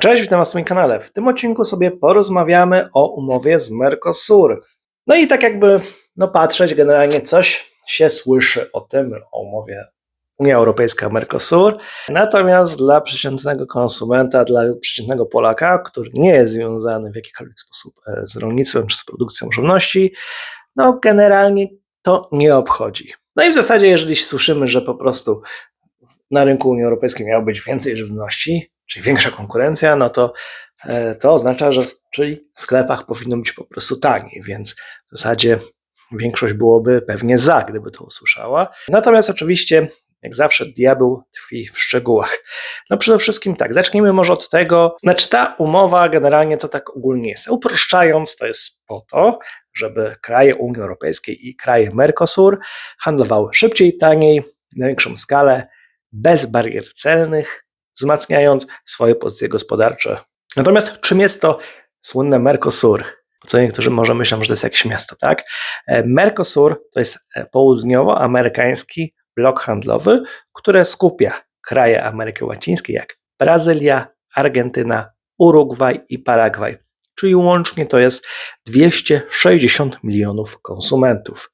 Cześć, witam Was na moim kanale. W tym odcinku sobie porozmawiamy o umowie z Mercosur. No i tak jakby no patrzeć, generalnie coś się słyszy o tym, o umowie Unia Europejska-Mercosur. Natomiast dla przeciętnego konsumenta, dla przeciętnego Polaka, który nie jest związany w jakikolwiek sposób e, z rolnictwem czy z produkcją żywności, no generalnie to nie obchodzi. No i w zasadzie, jeżeli słyszymy, że po prostu na rynku Unii Europejskiej miało być więcej żywności, czyli większa konkurencja, no to e, to oznacza, że czyli w sklepach powinno być po prostu taniej, więc w zasadzie większość byłoby pewnie za, gdyby to usłyszała. Natomiast oczywiście, jak zawsze, diabeł tkwi w szczegółach. No przede wszystkim tak, zacznijmy może od tego, znaczy ta umowa generalnie to tak ogólnie jest. Uproszczając, to jest po to, żeby kraje Unii Europejskiej i kraje Mercosur handlowały szybciej, taniej, na większą skalę, bez barier celnych, wzmacniając swoje pozycje gospodarcze. Natomiast czym jest to słynne Mercosur? Co niektórzy może myślą, że to jest jakieś miasto, tak? E, Mercosur to jest e, południowoamerykański blok handlowy, który skupia kraje Ameryki Łacińskiej jak Brazylia, Argentyna, Urugwaj i Paragwaj. Czyli łącznie to jest 260 milionów konsumentów.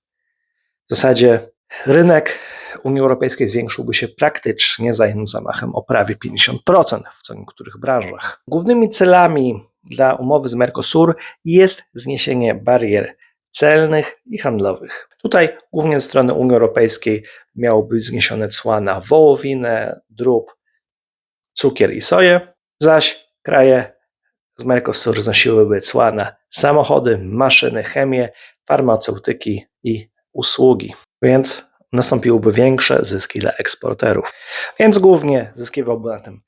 W zasadzie rynek Unii Europejskiej zwiększyłby się praktycznie za jednym zamachem o prawie 50% w co niektórych branżach. Głównymi celami dla umowy z Mercosur jest zniesienie barier celnych i handlowych. Tutaj głównie ze strony Unii Europejskiej miało być zniesione cła na wołowinę, drób, cukier i soję, zaś kraje z Mercosur znosiłyby cła na samochody, maszyny, chemię, farmaceutyki i usługi. Więc nastąpiłyby większe zyski dla eksporterów. Więc głównie zyskiwałby na tym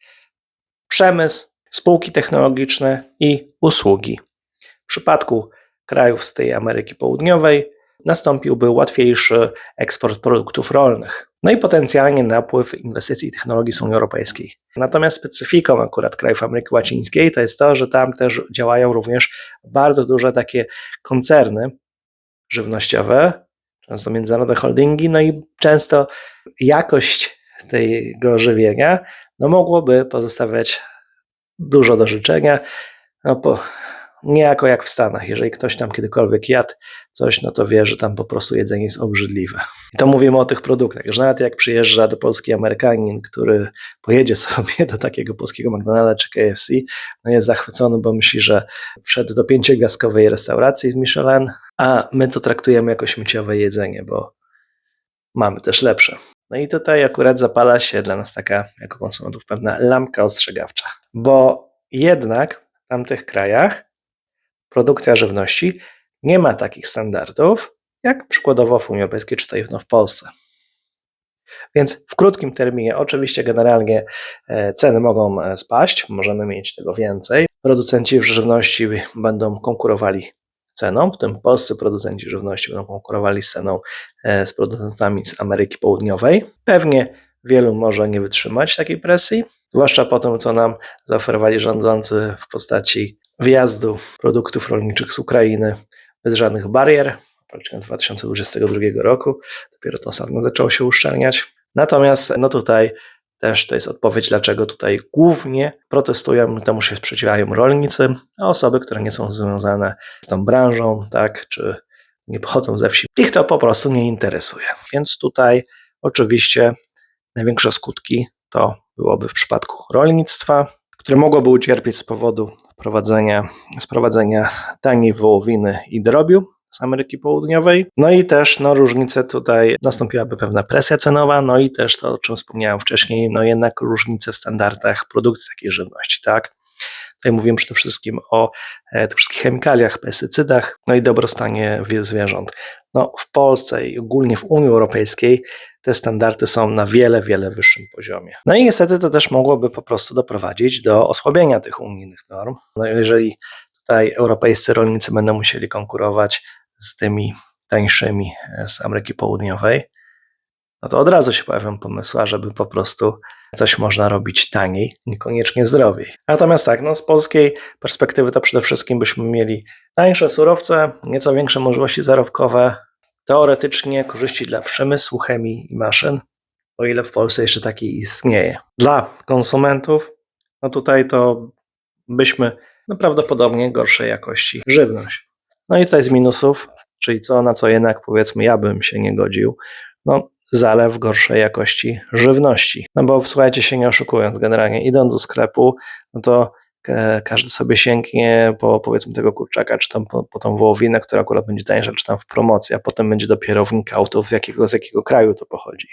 przemysł, spółki technologiczne i usługi. W przypadku krajów z tej Ameryki Południowej nastąpiłby łatwiejszy eksport produktów rolnych, no i potencjalnie napływ inwestycji i technologii z Unii Europejskiej. Natomiast specyfiką akurat krajów Ameryki Łacińskiej to jest to, że tam też działają również bardzo duże takie koncerny żywnościowe, często międzynarodowe holdingi, no i często jakość tego żywienia no mogłoby pozostawiać dużo do życzenia. No po, niejako jak w Stanach. Jeżeli ktoś tam kiedykolwiek jadł coś, no to wie, że tam po prostu jedzenie jest obrzydliwe. I to mówimy o tych produktach, że nawet jak przyjeżdża do Polski Amerykanin, który pojedzie sobie do takiego polskiego McDonalda czy KFC, no jest zachwycony, bo myśli, że wszedł do pięciogwiazdkowej restauracji z Michelin, a my to traktujemy jako śmieciowe jedzenie, bo mamy też lepsze. No i tutaj akurat zapala się dla nas taka, jako konsumentów, pewna lampka ostrzegawcza, bo jednak w tamtych krajach produkcja żywności nie ma takich standardów, jak przykładowo w Unii Europejskiej czy tutaj w Polsce. Więc w krótkim terminie, oczywiście, generalnie e, ceny mogą e, spaść, możemy mieć tego więcej. Producenci żywności będą konkurowali ceną, w tym polscy producenci żywności będą konkurowali z ceną e, z producentami z Ameryki Południowej. Pewnie wielu może nie wytrzymać takiej presji, zwłaszcza po tym, co nam zaoferowali rządzący w postaci wjazdu produktów rolniczych z Ukrainy bez żadnych barier, praktycznie 2022 roku. Dopiero to ostatnio zaczęło się uszczelniać. Natomiast no tutaj też to jest odpowiedź, dlaczego tutaj głównie protestują, temu się sprzeciwiają rolnicy, a osoby, które nie są związane z tą branżą, tak, czy nie pochodzą ze wsi, ich to po prostu nie interesuje. Więc tutaj oczywiście największe skutki to byłoby w przypadku rolnictwa, które mogłoby ucierpieć z powodu prowadzenia, sprowadzenia taniej wołowiny i drobiu z Ameryki Południowej. No i też no, różnice tutaj nastąpiłaby pewna presja cenowa, no i też to, o czym wspomniałem wcześniej, no jednak różnice w standardach produkcji takiej żywności, tak? Tutaj mówiłem przede wszystkim o e, tych wszystkich chemikaliach, pestycydach, no i dobrostanie zwierząt. No, w Polsce i ogólnie w Unii Europejskiej te standardy są na wiele, wiele wyższym poziomie. No i niestety to też mogłoby po prostu doprowadzić do osłabienia tych unijnych norm. No jeżeli tutaj europejscy rolnicy będą musieli konkurować z tymi tańszymi e, z Ameryki Południowej, no to od razu się pojawią pomysły, żeby po prostu coś można robić taniej, niekoniecznie zdrowiej. Natomiast tak, no z polskiej perspektywy to przede wszystkim byśmy mieli tańsze surowce, nieco większe możliwości zarobkowe, teoretycznie korzyści dla przemysłu, chemii i maszyn, o ile w Polsce jeszcze taki istnieje. Dla konsumentów, no tutaj to byśmy no prawdopodobnie gorszej jakości żywność. No i tutaj z minusów, czyli co na co jednak powiedzmy ja bym się nie godził, no zalew gorszej jakości żywności. No bo słuchajcie się nie oszukując, generalnie idąc do sklepu, no to e, każdy sobie sięgnie po powiedzmy tego kurczaka, czy tam po, po tą wołowinę, która akurat będzie tańsza, czy tam w promocji, a potem będzie dopiero wnikał to w jakiego, z jakiego kraju to pochodzi.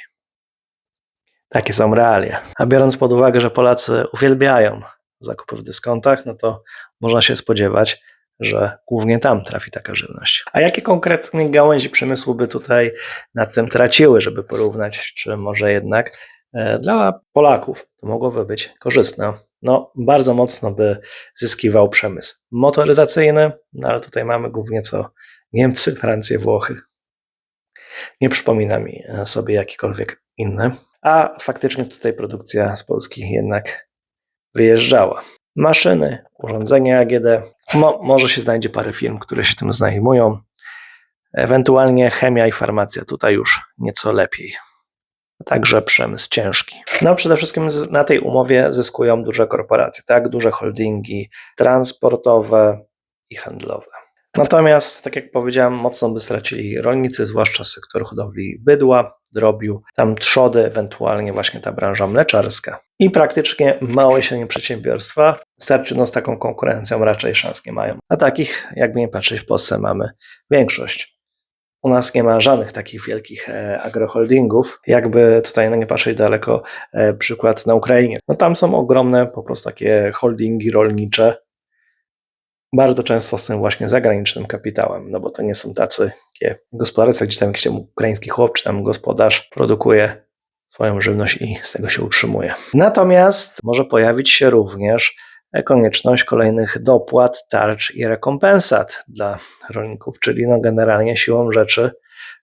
Takie są realia. A biorąc pod uwagę, że Polacy uwielbiają zakupy w dyskontach, no to można się spodziewać, że głównie tam trafi taka żywność. A jakie konkretnie gałęzi przemysłu by tutaj na tym traciły, żeby porównać, czy może jednak e, dla Polaków to mogłoby być korzystne? No, bardzo mocno by zyskiwał przemysł motoryzacyjny, no ale tutaj mamy głównie co Niemcy, Francję, Włochy. Nie przypomina mi e, sobie jakikolwiek inny. A faktycznie tutaj produkcja z Polski jednak wyjeżdżała. Maszyny, urządzenia AGD. Mo, może się znajdzie parę firm, które się tym zajmują. Ewentualnie chemia i farmacja tutaj już nieco lepiej. Także przemysł ciężki. No przede wszystkim na tej umowie zyskują duże korporacje, tak? Duże holdingi transportowe i handlowe. Natomiast, tak jak powiedziałem, mocno by stracili rolnicy, zwłaszcza sektor hodowli bydła, drobiu, tam trzody, ewentualnie właśnie ta branża mleczarska. I praktycznie małe i średnie przedsiębiorstwa, starczy no z taką konkurencją raczej szans nie mają. A takich, jakby nie patrzeć, w Polsce mamy większość. U nas nie ma żadnych takich wielkich e, agroholdingów, jakby tutaj no nie patrzeć daleko, e, przykład na Ukrainie. No tam są ogromne po prostu takie holdingi rolnicze, bardzo często z tym właśnie zagranicznym kapitałem, no bo to nie są tacy gospodarstwa, gdzie tam jakiś ukraiński chłop czy tam gospodarz produkuje swoją żywność i z tego się utrzymuje. Natomiast może pojawić się również konieczność kolejnych dopłat, tarcz i rekompensat dla rolników, czyli no generalnie siłą rzeczy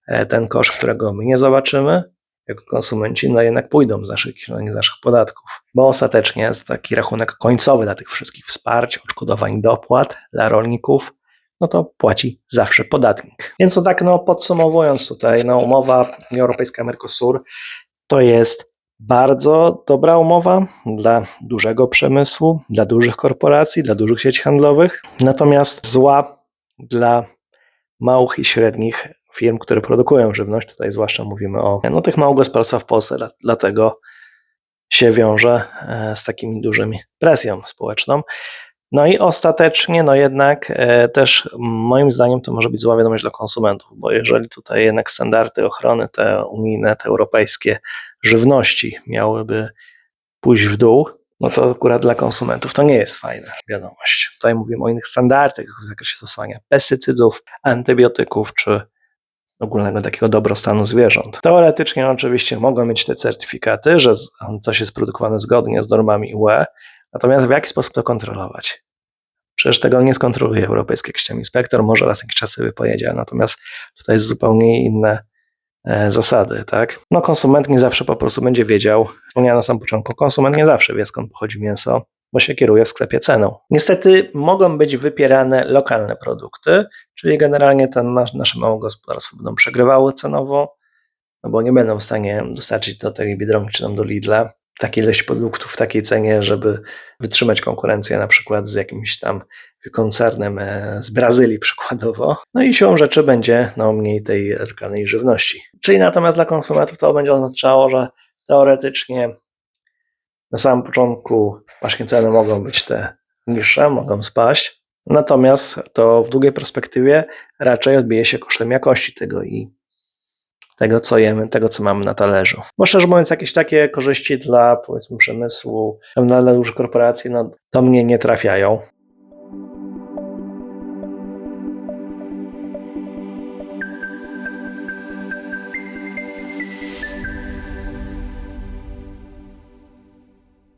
e, ten koszt, którego my nie zobaczymy, jako konsumenci, no jednak pójdą z naszych z naszych podatków. Bo ostatecznie jest taki rachunek końcowy dla tych wszystkich wsparć, odszkodowań, dopłat dla rolników, no to płaci zawsze podatnik. Więc to tak, no podsumowując tutaj, no umowa Unia Europejska Mercosur to jest bardzo dobra umowa dla dużego przemysłu, dla dużych korporacji, dla dużych sieci handlowych, natomiast zła dla małych i średnich firm, które produkują żywność. Tutaj zwłaszcza mówimy o no, tych małych gospodarstwach w Polsce, dla- dlatego się wiąże e, z takimi dużymi presją społeczną. No i ostatecznie, no jednak e, też moim zdaniem to może być zła wiadomość dla konsumentów, bo jeżeli tutaj jednak standardy ochrony te unijne, te europejskie żywności miałyby pójść w dół, no to akurat dla konsumentów to nie jest fajna wiadomość. Tutaj mówimy o innych standardach w zakresie stosowania pestycydów, antybiotyków czy ogólnego takiego dobrostanu zwierząt. Teoretycznie oczywiście mogą mieć te certyfikaty, że coś jest produkowane zgodnie z normami UE, natomiast w jaki sposób to kontrolować? Przecież tego nie skontroluje Europejski jakiś inspektor, może raz jakiś czas sobie pojedzie, natomiast tutaj jest zupełnie inne e, zasady, tak? No konsument nie zawsze po prostu będzie wiedział, wspomniałem na samym początku, konsument nie zawsze wie skąd pochodzi mięso, bo się kieruje w sklepie ceną. Niestety mogą być wypierane lokalne produkty, czyli generalnie te nas- nasze małe gospodarstwa będą przegrywały cenowo, no bo nie będą w stanie dostarczyć do tej Biedronki czy tam do Lidla takiej ilości produktów w takiej cenie, żeby wytrzymać konkurencję na przykład z jakimś tam koncernem e, z Brazylii przykładowo. No i siłą rzeczy będzie no, mniej tej lokalnej żywności. Czyli natomiast dla konsumentów to będzie oznaczało, że teoretycznie na samym początku właśnie ceny mogą być te niższe, mogą spaść, natomiast to w długiej perspektywie raczej odbije się kosztem jakości tego i tego, co jemy, tego, co mamy na talerzu. Bo szczerze mówiąc, jakieś takie korzyści dla, powiedzmy, przemysłu, dla dużych korporacji, no, do mnie nie trafiają.